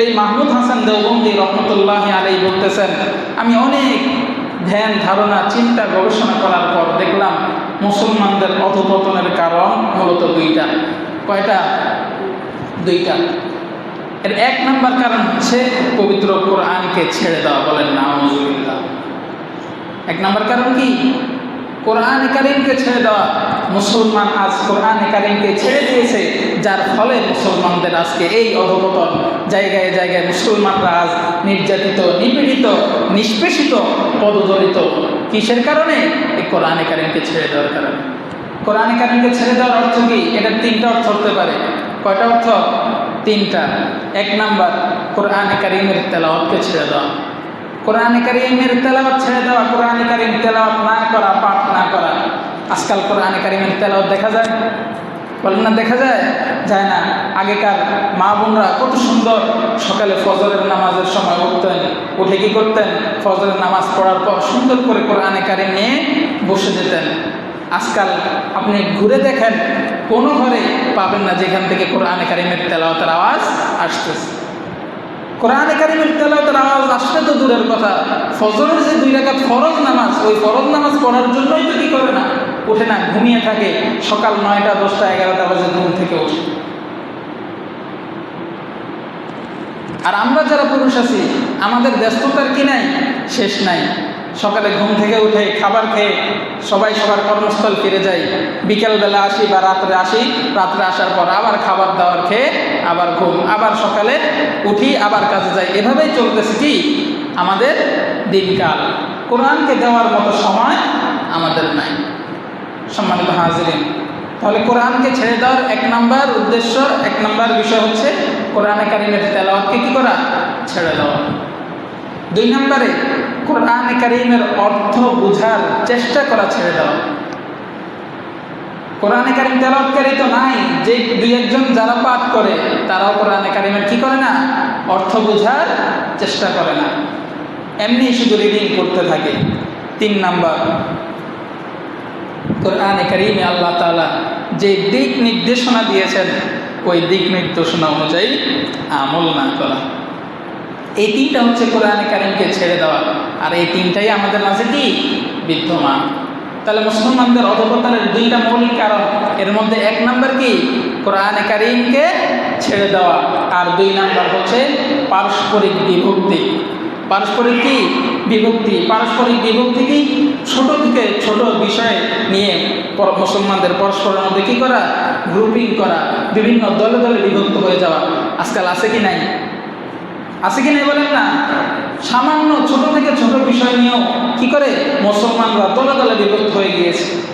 এই মাহমুদ হাসান দেওবন্দি রহমতুল্লাহ আলাই বলতেছেন, আমি অনেক ধ্যান, ধারণা, চিন্তা, গবেষণা করার পর দেখলাম মুসলমানদের অধপতনের কারণ মূলত দুইটা। কয়টা? দুইটা। এর এক নম্বর কারণ হচ্ছে পবিত্র কোরআনকে ছেড়ে দেওয়া বলেন না এক নম্বর কারণ কি? কোরআন কারিমকে ছেড়ে দেওয়া। মুসলমান আজ কোরআন কারিমকে ছেড়ে দিয়েছে, যার ফলে মুসলমানদের আজকে এই অধপতন জায়গায় জায়গায় মুসলমানরা আজ নির্যাতিত, নিপীড়িত, নিষ্পেষিত, পদদলিত। কিসের কারণে? এই কোরআন কারিমকে ছেড়ে দেওয়ার কারণে। কোরআন কারিমকে ছেড়ে দেওয়ার অর্থ কি? এটার তিনটা অর্থ হতে পারে। কয়টা অর্থ? তিনটা। এক নাম্বার, কোরআন কারিমের তেলাওয়াতকে ছেড়ে দেওয়া। কোরআন কারিমের তেলাওয়াত ছেড়ে দেওয়া, কোরআন কারিম তেলাওয়াত না করা, পাঠ না করা। আজকাল কোরআন কারিমের তেলাওয়াত দেখা যায়? বলেন না, দেখা যায়? যায় না। আগেকার মা বোনরা কত সুন্দর সকালে ফজরের নামাজের সময় উঠতেন, উঠে কি করতেন? ফজরের নামাজ পড়ার পর সুন্দর করে কোরআনে কারিম নিয়ে বসে যেতেন। আজকাল আপনি ঘুরে দেখেন, কোনো ঘরে পাবেন না যেখান থেকে কোরআনে কারিমের তেলাওয়াতের আওয়াজ আসতেছে। কোরআনে কারিমের তেলাওয়াতের আওয়াজ আসলে তো দূরের কথা। ফজরের যে দুই রাকাত ফরজ নামাজ, ওই ফরজ নামাজ পড়ার জন্যই তো কি করে না? ওঠে না, ঘুমিয়ে থাকে। সকাল নয়টা, দশটা, এগারোটা বাজে ঘুম থেকে ওঠে। আর আমরা যারা পুরুষ আছি, আমাদের ব্যস্ততার কি নাই? শেষ নাই। সকালে ঘুম থেকে উঠে খাবার খেয়ে সবাই সবার কর্মস্থল ফিরে যাই। বিকেলবেলা আসি বা রাত্রে আসি, রাত্রে আসার পর আবার খাবার দাবার খেয়ে আবার ঘুম, আবার সকালে উঠি, আবার কাজে যাই। এভাবেই চলতেছে কি? আমাদের দিনকাল। কোরআনকে দেওয়ার মতো সময় আমাদের নাই। সম্মানিত হাজিরিন। তাহলে কোরআনকে ছেড়ে দেওয়ার এক নম্বর উদ্দেশ্য, এক নম্বর বিষয় হচ্ছে কোরআনে কারিমের তেলাওয়াতকে কী করা? ছেড়ে দেওয়া। দুই নম্বরে, কোরআন কারিমের অর্থ বোঝার চেষ্টা করা ছেড়ে দেওয়া। কোরআনে কারিম তেলাওয়াতকারী তো নাই যে দুই একজন যারা পাঠ করে, তারাও কোরআনে কারিমের কি করে না? অর্থ বোঝার চেষ্টা করে না। এমনি শুধু রিডিং করতে থাকে। তিন নাম্বার কোরআনে কারিমে আল্লাহ তালা যে দিক নির্দেশনা দিয়েছেন, ওই দিক নির্দেশনা অনুযায়ী আমল না করা। এই তিনটা হচ্ছে কোরআনে কারিমকে ছেড়ে দেওয়া। আর এই তিনটাই আমাদের মাঝে কি? বিদ্যমান। তাহলে মুসলমানদের অধপতনের দুইটা মৌলিক কারণ, এর মধ্যে এক নাম্বার কি? কোরআনে কারিমকে ছেড়ে দেওয়া। আর দুই নাম্বার হচ্ছে পারস্পরিক বিভক্তি। পারস্পরিক কি? বিভক্তি। পারস্পরিক বিভক্তি কি? ছোট থেকে ছোট বিষয় নিয়ে মুসলমানদের পরস্পরের মধ্যে কী করা? গ্রুপিং করা। বিভিন্ন দলে দলে বিভক্ত হয়ে যাওয়া। আজকাল আছে কি নাই? আছে কি নাই বলেন না? সামান্য ছোট থেকে ছোট বিষয় নিয়েও কি করে? মুসলমানরা দলে দলে বিভক্ত হয়ে গিয়েছে।